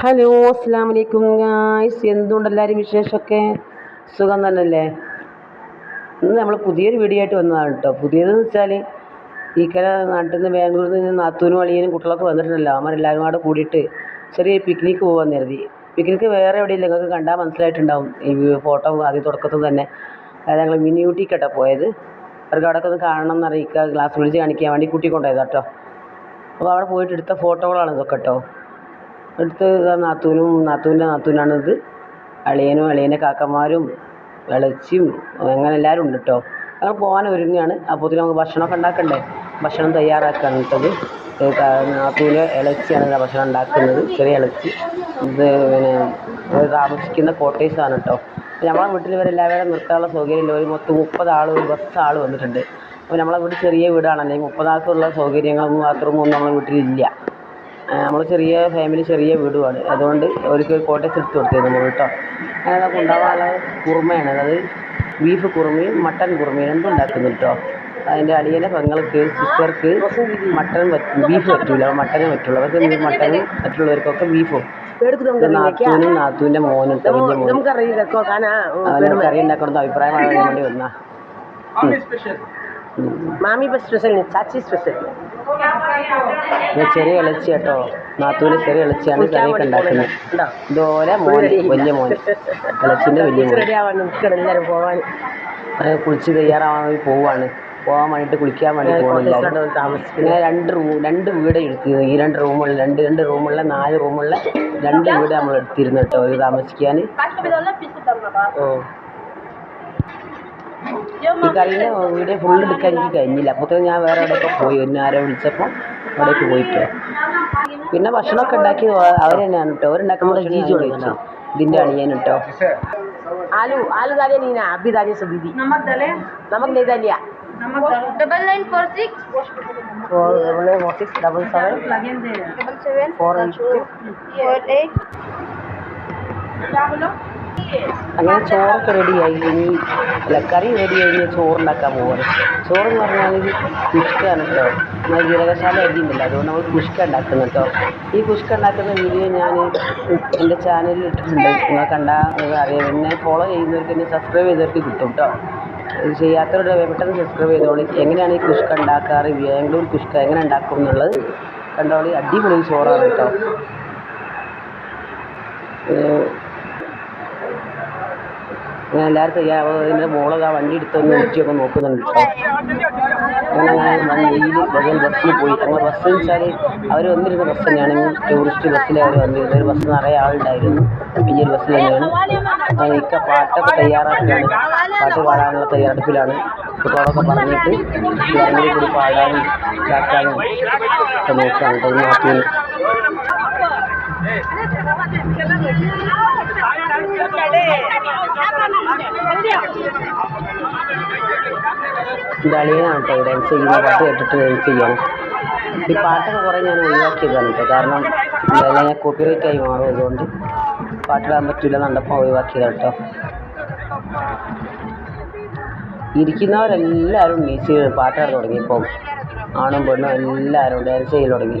Hello അസ്സാം വലൈക്കും guys. എന്തുകൊണ്ട് എല്ലാവരും വിശേഷമൊക്കെ? സുഖം തന്നെയല്ലേ? ഇന്ന് നമ്മൾ പുതിയൊരു വീഡിയോ ആയിട്ട് വന്നതാണ് കേട്ടോ. പുതിയതെന്ന് വെച്ചാൽ ഈ കല നാട്ടിൽ നിന്ന് ബാംഗ്ലൂരിൽ നിന്ന് നാത്തൂനും അളിയനും കുട്ടികളൊക്കെ വന്നിട്ടുണ്ടല്ലോ. അവരെല്ലാവരും കൂടെ കൂടിയിട്ട് ചെറിയ പിക്നിക്ക് പോകാൻ കരുതി. പിക്നിക്ക് വേറെ എവിടെയില്ല നിങ്ങൾക്ക് കണ്ടാൽ മനസ്സിലായിട്ടുണ്ടാവും. ഈ ഫോട്ടോ ആദ്യം തുടക്കത്തിൽ തന്നെ. അതായത് ഞങ്ങൾ മിനി ഊട്ടിക്കട്ടെ പോയത്. അവർക്ക് അവിടെയൊക്കെ ഒന്ന് കാണണം എന്ന് അറിയിക്കുക. ഗ്ലാസ് ബ്രിഡ്ജ് കാണിക്കാൻ വേണ്ടി കൂട്ടിക്കൊണ്ടുപോയത് കേട്ടോ അപ്പോൾ അവിടെ പോയിട്ട് എടുത്ത ഫോട്ടോകളാണ് ഇതൊക്കെ കേട്ടോ എടുത്ത് നാത്തൂനും നാത്തൂന്റെ നാത്തൂനാണിത് അളിയനും അളിയന്റെ കാക്കന്മാരും ഇളച്ചിയും അങ്ങനെ എല്ലാവരും ഉണ്ട് കേട്ടോ ഞങ്ങൾ പോകാൻ ഒരുങ്ങുകയാണ് അപ്പോഴത്തേക്കും നമുക്ക് ഭക്ഷണമൊക്കെ ഉണ്ടാക്കണ്ടേ? ഭക്ഷണം തയ്യാറാക്കുകയാണ് കേട്ടത് നാത്തൂന് ഇളച്ചിയാണ് ഭക്ഷണം ഉണ്ടാക്കുന്നത്. ചെറിയ ഇളച്ചി. ഇത് പിന്നെ ഇവർ താമസിക്കുന്ന കോട്ടേഴ്സാണ് കേട്ടോ നമ്മളെ വീട്ടിൽ ഇവരെല്ലാവരും നിർത്താനുള്ള സൗകര്യമില്ല ഒരു മൊത്തം മുപ്പത് ആൾ ഒരു ബസ് ആൾ വന്നിട്ടുണ്ട്. അപ്പോൾ നമ്മളെ വീട് ചെറിയ വീടാണ്. അല്ലെങ്കിൽ മുപ്പതാൾക്കുള്ള സൗകര്യങ്ങളൊന്നും ബാത്റൂമൊന്നും നമ്മളെ വീട്ടിലില്ല. നമ്മൾ ചെറിയ ഫാമിലി ചെറിയ വീടുമാണ് അതുകൊണ്ട് അവർക്ക് കോട്ടേജ് എടുത്ത് കൊടുത്തിരുന്നു നമ്മൾ കേട്ടോ. അങ്ങനെ നമുക്ക് ഉണ്ടാകാനുള്ള കുറുമയാണ്. അതായത് ബീഫ് കുറുമയും മട്ടൻ കുറുമയും രണ്ടും ഉണ്ടാക്കുന്നു കേട്ടോ. അതിന്റെ അളിയന്റെ പെങ്ങൾക്ക് സിസ്റ്റർക്ക് മട്ടൻ ബീഫ് പറ്റില്ല മട്ടനും പറ്റുള്ളൂ. അവർക്ക് മട്ടനും മറ്റുള്ളവർക്കൊക്കെ ബീഫും നാത്തൂനും നാത്തൂന്റെ മോനും അവന് കറി ഉണ്ടാക്കണമെന്ന് അഭിപ്രായം വേണ്ടി വന്നാ. മാമി സ്പെഷ്യൽ ചാച്ചി സ്പെഷ്യൽ ഇത് ചെറിയ ഇളച്ചി കേട്ടോ. നാത്തൂന് ചെറിയ ഇളച്ചിയാണ് കറിയൊക്കെ ഉണ്ടാക്കുന്നത്. ഇതുപോലെ മോൻ വലിയ മോൻ. ഇളച്ചിന്റെ വലിയ മോൻ. എല്ലാവരും പോവാൻ. അത് കുളിച്ച് തയ്യാറാവാൻ വേണ്ടി പോവാണ്. പോകാൻ വേണ്ടിയിട്ട് കുളിക്കാൻ വേണ്ടി പോകുന്നില്ല പിന്നെ ഇങ്ങനെ രണ്ട് റൂം രണ്ട് വീട് എടുത്തിരുന്നു ഈ രണ്ട് റൂമുള്ള രണ്ട് രണ്ട് റൂമുള്ള നാല് റൂമുള്ള രണ്ട് വീട് നമ്മൾ എടുത്തിരുന്നു കേട്ടോ. ഒരു താമസിക്കാൻ. ഈ കഴിഞ്ഞ വീഡിയോ ഫുള്ള് എടുക്കാൻ എനിക്ക് കഴിഞ്ഞില്ല. അപ്പോഴത്തേക്കും ഞാൻ വേറെ എവിടെയൊക്കെ പോയി. ഒന്ന് ആരെ വിളിച്ചപ്പോൾ അവിടേക്ക് പോയിട്ട്. പിന്നെ ഭക്ഷണമൊക്കെ ഉണ്ടാക്കി. അവർ തന്നെയാണ് കേട്ടോ അവരുണ്ടാക്കുമ്പോൾ ജീജു കഴിച്ചു. ഇതിന്റെ അണിയാൻ കേട്ടോ ആലു ആലു ദാലിയ നീന. അബി ദാലിയ സുബിദി നമുക്ക് നീതാലിയ double nine four six four six double seven four eight അങ്ങനെ ചോറൊക്കെ റെഡിയായി ഇനി അല്ല കറി റെഡിയായി ഇനി ചോറുണ്ടാക്കാൻ പോവാണ്. ചോറെന്ന് പറഞ്ഞാൽ കുഷ്കാണ് കേട്ടോ നമ്മൾ ജീരകശാല അരിയുന്നില്ല അതുകൊണ്ട് നമ്മൾ കുഷ്ക ഉണ്ടാക്കുന്നു കേട്ടോ ഈ കുഷ്ക ഉണ്ടാക്കുന്ന വീഡിയോ ഞാൻ എന്റെ ചാനലിൽ ഇട്ടിട്ടുണ്ട്. നിങ്ങൾ കണ്ടാൽ അറിയാം. എന്നെ ഫോളോ ചെയ്യുന്നവർക്ക് എന്നെ സബ്സ്ക്രൈബ് ചെയ്തവർക്ക് കിട്ടും കേട്ടോ ചെയ്യാത്തവരുടെ പെട്ടെന്ന് സബ്സ്ക്രൈബ് ചെയ്തോളി. എങ്ങനെയാണ് ഈ കുഷ്ക ഉണ്ടാക്കാറ്? ബാംഗ്ലൂർ കുഷ്ക എങ്ങനെ ഉണ്ടാക്കും എന്നുള്ളത് കണ്ടോളി. അടിപൊളി ചോറാണ് കേട്ടോ അങ്ങനെ തയ്യാറാവും ഇതിന്റെ മോളത് ആ വണ്ടി എടുത്തൊന്ന് ഊറ്റിയൊക്കെ നോക്കുന്നുണ്ട്. ബദൽ ബസ്സിൽ പോയി. ഞങ്ങൾ ബസ് വെച്ചാൽ അവർ വന്നിരുന്ന ബസ് തന്നെയാണ്. ടൂറിസ്റ്റ് ബസ്സിൽ അവർ വന്നിരുന്നത്. ഒരു ബസ് നിറയെ ആളുണ്ടായിരുന്നു. വലിയൊരു ബസ്സിൽ തന്നെയാണ്. അങ്ങനെ ഇക്ക പാട്ടൊക്കെ തയ്യാറാക്കുകയാണ് പാട്ട് പാടാനുള്ള തയ്യാറെടുപ്പിലാണ്. കുട്ടികളൊക്കെ പറഞ്ഞിട്ട് എല്ലാവരും കൂടി പാടാനും ഇതാക്കാനും ഒക്കെ നോക്കുകയാണ് കേട്ടോ കേട്ടോ ഡാൻസ് ചെയ്യുന്ന പാട്ട് കേട്ടിട്ട് ഡാൻസ് ചെയ്യണം ഈ പാട്ടൊക്കെ കുറേ ഞാൻ ഒഴിവാക്കിയതാണ് കാരണം ഞാൻ കോപ്പിറൈറ്റ് ആയി മാറും അതുകൊണ്ട് പാട്ടിടാൻ പറ്റില്ല കണ്ടപ്പോൾ ഒഴിവാക്കിയതാണ് കേട്ടോ ഇരിക്കുന്നവരെല്ലാവരും നീച്ച് പാട്ടാൻ തുടങ്ങിയപ്പോൾ ആണും പെണ്ണും എല്ലാവരും ഡാൻസ് ചെയ്ത് തുടങ്ങി.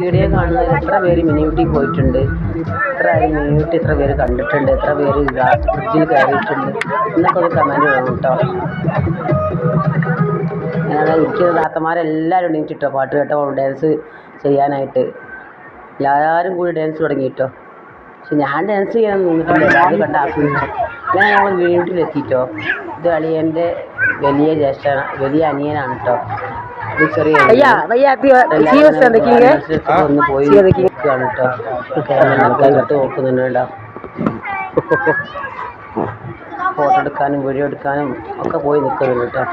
വീഡിയോ കാണുന്നതിൽ എത്ര പേര് മിനിയൂട്ടി പോയിട്ടുണ്ട്? എത്ര മിനിയൂട്ടി? എത്ര പേര് കണ്ടിട്ടുണ്ട്? എത്ര പേര് ഫ്രിഡ്ജിൽ കയറിയിട്ടുണ്ട്? എന്നൊക്കെ ഒരു കമന്റ് വേണം കേട്ടോ. ഞാൻ ഇരിക്കുന്ന താത്തമാരെല്ലാവരും എണീറ്റിട്ടോ? പാട്ട് കേട്ടോ ഡാൻസ് ചെയ്യാനായിട്ട്. എല്ലാവരും കൂടി ഡാൻസ് തുടങ്ങി കേട്ടോ പക്ഷെ ഞാൻ ഡാൻസ് ചെയ്യാൻ നിന്നിട്ടില്ല അത് കണ്ട ആസ്വദിച്ചു. ഞാൻ ഞങ്ങൾ വീട്ടിലെത്തിയിട്ടോ ഇത് അളിയന്റെ വലിയ ജ്യേഷ്ഠ വലിയ അനിയനാണ് കേട്ടോ ഇത് ചെറിയ ഒന്ന് പോയി നിൽക്കുകയാണ് കേട്ടോ മക്കളെ കെട്ട്. ഫോട്ടോ എടുക്കാനും വീഡിയോ എടുക്കാനും ഒക്കെ പോയി നിൽക്കുന്നുണ്ട് കേട്ടോ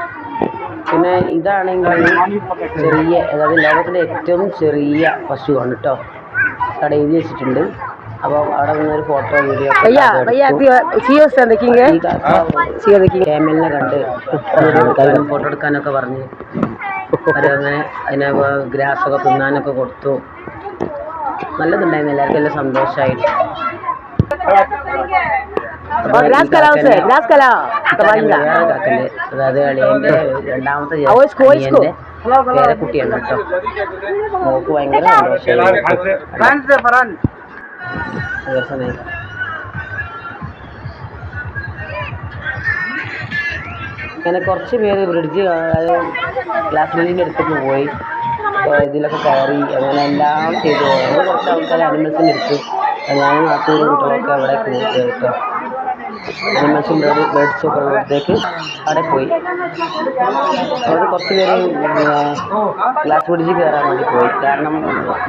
പിന്നെ ഇതാണെങ്കിൽ ചെറിയ അതായത് ലോകത്തിലെ ഏറ്റവും ചെറിയ പശുവാണ് കേട്ടോ കട എഴുതി വെച്ചിട്ടുണ്ട്. അപ്പോൾ അവിടെ നിന്നൊരു ഫോട്ടോ വീഡിയോ भैया भैया आप सीओ से देखेंगे सीओ देखेंगे ക്യാമലിനെ കണ്ട് വീഡിയോ എടുക്കാനും ഫോട്ടോ എടുക്കാനൊക്കെ പറഞ്ഞ് അവരങ്ങനെ അതിനെ ഗ്രാസൊക്കെ തിന്നാനൊക്കെ കൊടുത്തു നല്ലതുണ്ടായിരുന്നു എല്ലാവർക്കും നല്ല സന്തോഷമായിട്ട് और ग्लास का लाओ से ग्लास का लाओ तबाइला വേറെ കാക്കല് അതായത് അളിയൻ്റെ രണ്ടാമത്തെ ആ, വോയിസ്കോ, വോയിസ്കോ. അനിയൻ്റെ പേരക്കുട്ടിയാണ് കേട്ടോ മോക്ക് ഭയങ്കര സന്തോഷമായി ദിവസമായി അങ്ങനെ കുറച്ച് പേര് ബ്രിഡ്ജ് ഗ്ലാസ് ബ്രിഡ്ജിന്റെ അടുത്തേക്ക് പോയി ഇതിലൊക്കെ കയറി അങ്ങനെ എല്ലാം ചെയ്തു. അങ്ങനെ കുറച്ച് ആൾക്കാർ അനിമൽസിന്റെ അടുത്ത് ഞാനും നാട്ടുകാരും കുട്ടികളൊക്കെ അവിടെ പോയി ഒരു മനുഷ്യന്റെ അവിടെ പോയി. അവർ കുറച്ച് പേര് ഗ്ലാസ് കയറാൻ വേണ്ടി പോയി. കാരണം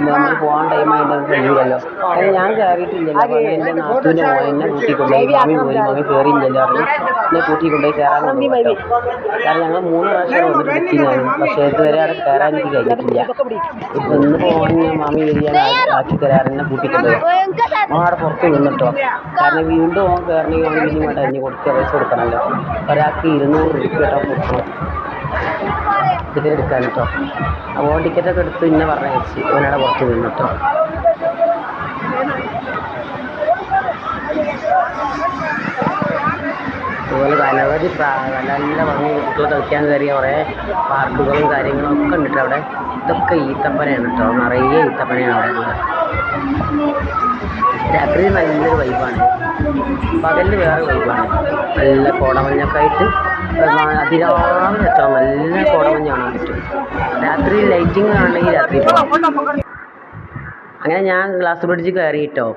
നമ്മൾ പോകാൻ ടൈമായിട്ട് കഴിയില്ലല്ലോ ഞാൻ കയറിയിട്ടില്ലല്ലോ. എന്റെ നാത്തൂന്റെ പോയി. മാമി കയറിയില്ലല്ലോ അറിഞ്ഞു എന്നെ കൂട്ടിക്കൊണ്ടുപോയി കയറാൻ കാരണം ഞങ്ങൾ മൂന്ന് പ്രാവശ്യം വന്നിട്ട് എത്തിയാണ് പക്ഷേ ഇതുവരെ അവിടെ കയറാൻ എനിക്ക് കഴിഞ്ഞിട്ടില്ല. ഇന്ന് പോകാൻ മാമി വരികയാണ്. ആക്കി തരാറെന്നെ കൂട്ടിക്കൊണ്ടുപോയി. അവിടെ പുറത്ത് നിന്നിട്ടോ കാരണം വീണ്ടും കയറണമെങ്കിൽ ഇനി കൊടുക്കുക പൈസ കൊടുക്കണമല്ലോ ഒരാൾക്ക് ഇരുന്നൂറ് രൂപ കേട്ടോ കൊടുക്കണം. ടിക്കറ്റ് എടുക്കാൻ കേട്ടോ. അപ്പോൾ ടിക്കറ്റ് ടിക്കറ്റൊക്കെ എടുത്ത് ഇന്നെ പറഞ്ഞയച്ച് അവനവിടെ പുറത്ത് നിന്നിട്ടോ അതുപോലെ അനവധി നല്ല ഭംഗി കുട്ടികൾ കളിക്കാൻ കയറിയ കുറേ പാർക്കുകളും കാര്യങ്ങളും ഒക്കെ ഉണ്ട് അവിടെ. ഇതൊക്കെ ഈത്തപ്പനയാണ് കേട്ടോ. നിറയെ ഈത്തപ്പനയാണ് അവിടെ ഉള്ളത്. രാത്രി നല്ലൊരു വൈബാണ് പകലിൽ വേറെ വൈബാണ് നല്ല കോടമഞ്ഞൊക്കെ ആയിട്ട് അതിരാവിലെ എത്തണം നല്ല കോടമഞ്ഞ് കാണാൻ പറ്റും. രാത്രി ലൈറ്റിംഗ് കാണണമെങ്കിൽ രാത്രി അങ്ങനെ ഞാൻ ഗ്ലാസ് ബ്രിഡ്ജ് കയറിയിട്ടോ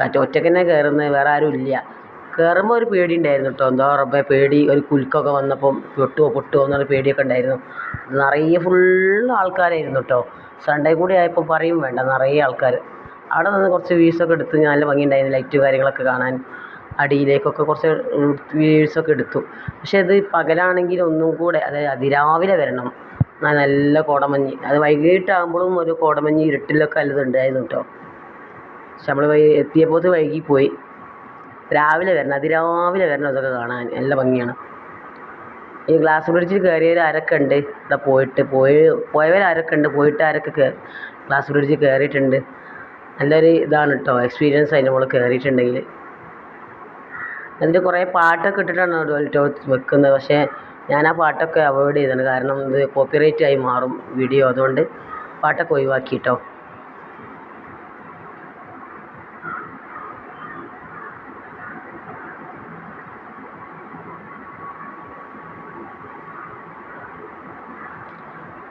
മറ്റേ ഒറ്റയ്ക്ക് തന്നെ കയറുന്നത് വേറെ ആരും ഇല്ല. കയറുമ്പോൾ ഒരു പേടി ഉണ്ടായിരുന്നു കേട്ടോ. എന്തോ റബ്ബെ പേടി. ഒരു കുലുക്കൊക്കെ വന്നപ്പം പൊട്ടുമോ പൊട്ടുമോ എന്നുള്ള പേടിയൊക്കെ ഉണ്ടായിരുന്നു. നിറയെ ഫുള്ള് ആൾക്കാരായിരുന്നു കേട്ടോ. സൺഡേ കൂടി ആയപ്പോൾ പറയും വേണ്ട നിറയെ ആൾക്കാർ അവിടെ നിന്ന് കുറച്ച് വ്യൂസൊക്കെ എടുത്ത് നല്ല ഭംഗിയുണ്ടായിരുന്നു ലൈറ്റ് കാര്യങ്ങളൊക്കെ കാണാൻ അടിയിലേക്കൊക്കെ കുറച്ച് വ്യൂസൊക്കെ എടുത്തു. പക്ഷേ അത് പകലാണെങ്കിൽ ഒന്നും കൂടെ അതായത് അതിരാവിലെ വരണം. നല്ല കോടമഞ്ഞ്. അത് വൈകിട്ടാകുമ്പോഴും ഒരു കോടമഞ്ഞ് ഇരുട്ടിലൊക്കെ നല്ലത് ഉണ്ടായിരുന്നു കേട്ടോ. പക്ഷെ നമ്മൾ എത്തിയപ്പോൾ വൈകിപ്പോയി. രാവിലെ വരണം അതിരാവിലെ വരണം അതൊക്കെ കാണാൻ. നല്ല ഭംഗിയാണ്. ഈ ഗ്ലാസ് ബ്രിഡ്ജിൽ കയറിയവർ ആരൊക്കെ ഉണ്ട്? ഇവിടെ പോയിട്ട് പോയി പോയവർ ആരൊക്കെ ഉണ്ട്? പോയിട്ട് ആരൊക്കെ ഗ്ലാസ് ബ്രിഡ്ജിൽ കയറിയിട്ടുണ്ട്? നല്ലൊരു ഇതാണ് കേട്ടോ എക്സ്പീരിയൻസ് അതിന്റെ മുകളിൽ കയറിയിട്ടുണ്ടെങ്കിൽ അതിന്റെ കുറേ പാട്ടൊക്കെ ഇട്ടിട്ടാണ് ഡോൾട്ടോ വെക്കുന്നത്. പക്ഷേ ഞാൻ ആ പാട്ടൊക്കെ അവോയ്ഡ് ചെയ്തിട്ടുണ്ട് കാരണം ഇത് കോപ്പിറൈറ്റ് ആയി മാറും വീഡിയോ അതുകൊണ്ട് പാട്ടൊക്കെ ഒഴിവാക്കി കേട്ടോ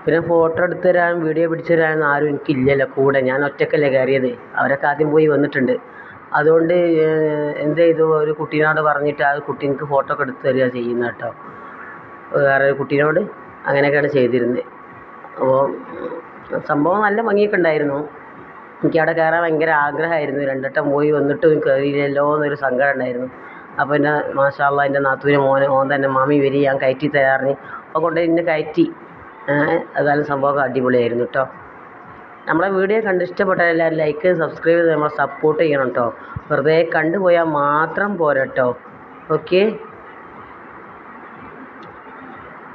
പിന്നെ ഫോട്ടോ എടുത്ത് തരാനും വീഡിയോ പിടിച്ച് തരാനൊന്നും ആരും എനിക്കില്ലല്ലോ. കൂടെ ഞാൻ ഒറ്റയ്ക്കല്ലേ കയറിയത്. അവരൊക്കെ ആദ്യം പോയി വന്നിട്ടുണ്ട്. അതുകൊണ്ട് എന്ത് ചെയ്തു? ഒരു കുട്ടീനോട് പറഞ്ഞിട്ട് ആ കുട്ടി എനിക്ക് ഫോട്ടോ ഒക്കെ എടുത്ത് തരിക ചെയ്യുന്നത് കേട്ടോ. വേറെ ഒരു കുട്ടീനോട് അങ്ങനെയൊക്കെയാണ് ചെയ്തിരുന്നത്. അപ്പോൾ സംഭവം നല്ല ഭംഗിയൊക്കെ ഉണ്ടായിരുന്നു. എനിക്ക് അവിടെ കയറാൻ ഭയങ്കര ആഗ്രഹമായിരുന്നു. രണ്ടട്ടം പോയി വന്നിട്ടും കയറിയില്ലല്ലോ എന്നൊരു സങ്കടം ഉണ്ടായിരുന്നു. അപ്പോൾ എന്റെ മാഷാള്ള എന്റെ നാത്തൂര് മോനെ മോൻ തന്നെ മാമി വരി ഞാൻ കയറ്റി തരാറിന് അപ്പോൾ കൊണ്ടുപോയി എന്നെ കയറ്റി. ഏഹ് അതായാലും സംഭവമൊക്കെ അടിപൊളിയായിരുന്നു കേട്ടോ നമ്മളെ വീഡിയോ കണ്ട് ഇഷ്ടപ്പെട്ടാൽ എല്ലാവരും ലൈക്ക് സബ്സ്ക്രൈബ് ചെയ്ത് നമ്മളെ സപ്പോർട്ട് ചെയ്യണം കേട്ടോ വെറുതെ കണ്ടുപോയാൽ മാത്രം പോരാ കേട്ടോ ഓക്കെ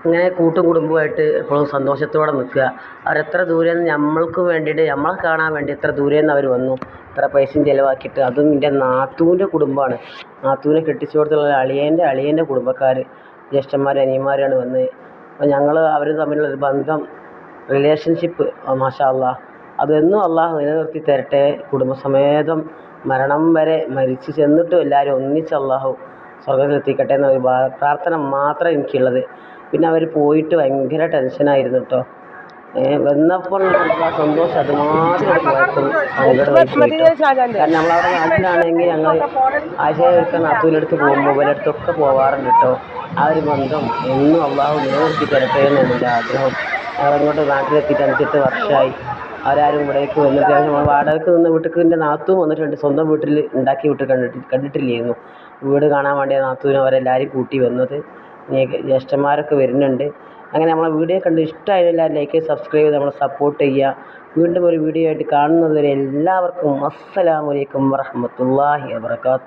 ഇങ്ങനെ കൂട്ടും കുടുംബമായിട്ട് എപ്പോഴും സന്തോഷത്തോടെ നിൽക്കുക. അവരെത്ര ദൂരെ നിന്ന് നമ്മൾക്ക് വേണ്ടിയിട്ട് നമ്മളെ കാണാൻ വേണ്ടി എത്ര ദൂരെ നിന്ന് അവർ വന്നു. എത്ര പൈസയും ചിലവാക്കിയിട്ട്. അതും എന്റെ നാത്തൂന്റെ കുടുംബമാണ്. നാത്തൂനെ കെട്ടിച്ചു കൊടുത്തുള്ള അളിയന്റെ അളിയന്റെ കുടുംബക്കാർ ജ്യേഷ്ഠന്മാർ അനിയന്മാരാണ് വന്നത് അപ്പോൾ ഞങ്ങൾ അവർ തമ്മിലുള്ള ബന്ധം റിലേഷൻഷിപ്പ് മാഷാ അതെന്നും അള്ളാഹ് നിലനിർത്തി തരട്ടെ. കുടുംബസമേതം മരണം വരെ മരിച്ചു ചെന്നിട്ടും എല്ലാവരും ഒന്നിച്ച് അള്ളാഹു സ്വർഗത്തിലെത്തിക്കട്ടെ എന്നൊരു ഒരു പ്രാർത്ഥന മാത്രമേ എനിക്കുള്ളത്. പിന്നെ അവർ പോയിട്ട് ഭയങ്കര ടെൻഷനായിരുന്നു കേട്ടോ വന്നപ്പോൾ ആ സന്തോഷം അതുമാത്രം കാരണം നമ്മളവിടെ നാട്ടിലാണെങ്കിൽ ഞങ്ങൾ ആശയൊക്കെ നാത്തൂരെടുത്ത് പോകുമ്പോൾ ഇവരടുത്തൊക്കെ പോവാറുണ്ട് കേട്ടോ. ആ ഒരു ബന്ധം എന്നും അള്ളാഹു നിലനിർത്തി തരട്ടെ എന്നാണ് എന്റെ ആഗ്രഹം. അവരങ്ങോട്ട് നാട്ടിലെത്തിയിട്ട് അഞ്ചെട്ട് വർഷമായി. അവരാരും ഇവിടേക്ക് വന്നിട്ട് നമ്മൾ വാടകയ്ക്ക് നിന്ന് വീട്ടിൽ എന്റെ നാത്തും വന്നിട്ടുണ്ട്. സ്വന്തം വീട്ടിൽ ഉണ്ടാക്കി വിട്ട് കണ്ടിട്ട് കണ്ടിട്ടില്ലായിരുന്നു. വീട് കാണാൻ വേണ്ടിയ നാത്തൂനും അവരെല്ലാവരും കൂട്ടി വന്നത്. ജ്യേഷ്ഠന്മാരൊക്കെ വരുന്നുണ്ട്. അങ്ങനെ നമ്മളെ വീഡിയോ കണ്ട് ഇഷ്ടമായതെല്ലാം ലൈക്ക് സബ്സ്ക്രൈബ് ചെയ്ത് നമ്മളെ സപ്പോർട്ട് ചെയ്യുക. വീണ്ടും ഒരു വീഡിയോ ആയിട്ട് കാണുന്നത് വരെ എല്ലാവർക്കും അസ്സലാമലൈക്കും വറഹമത്തല്ലാഹി വാബർക്കാത്തു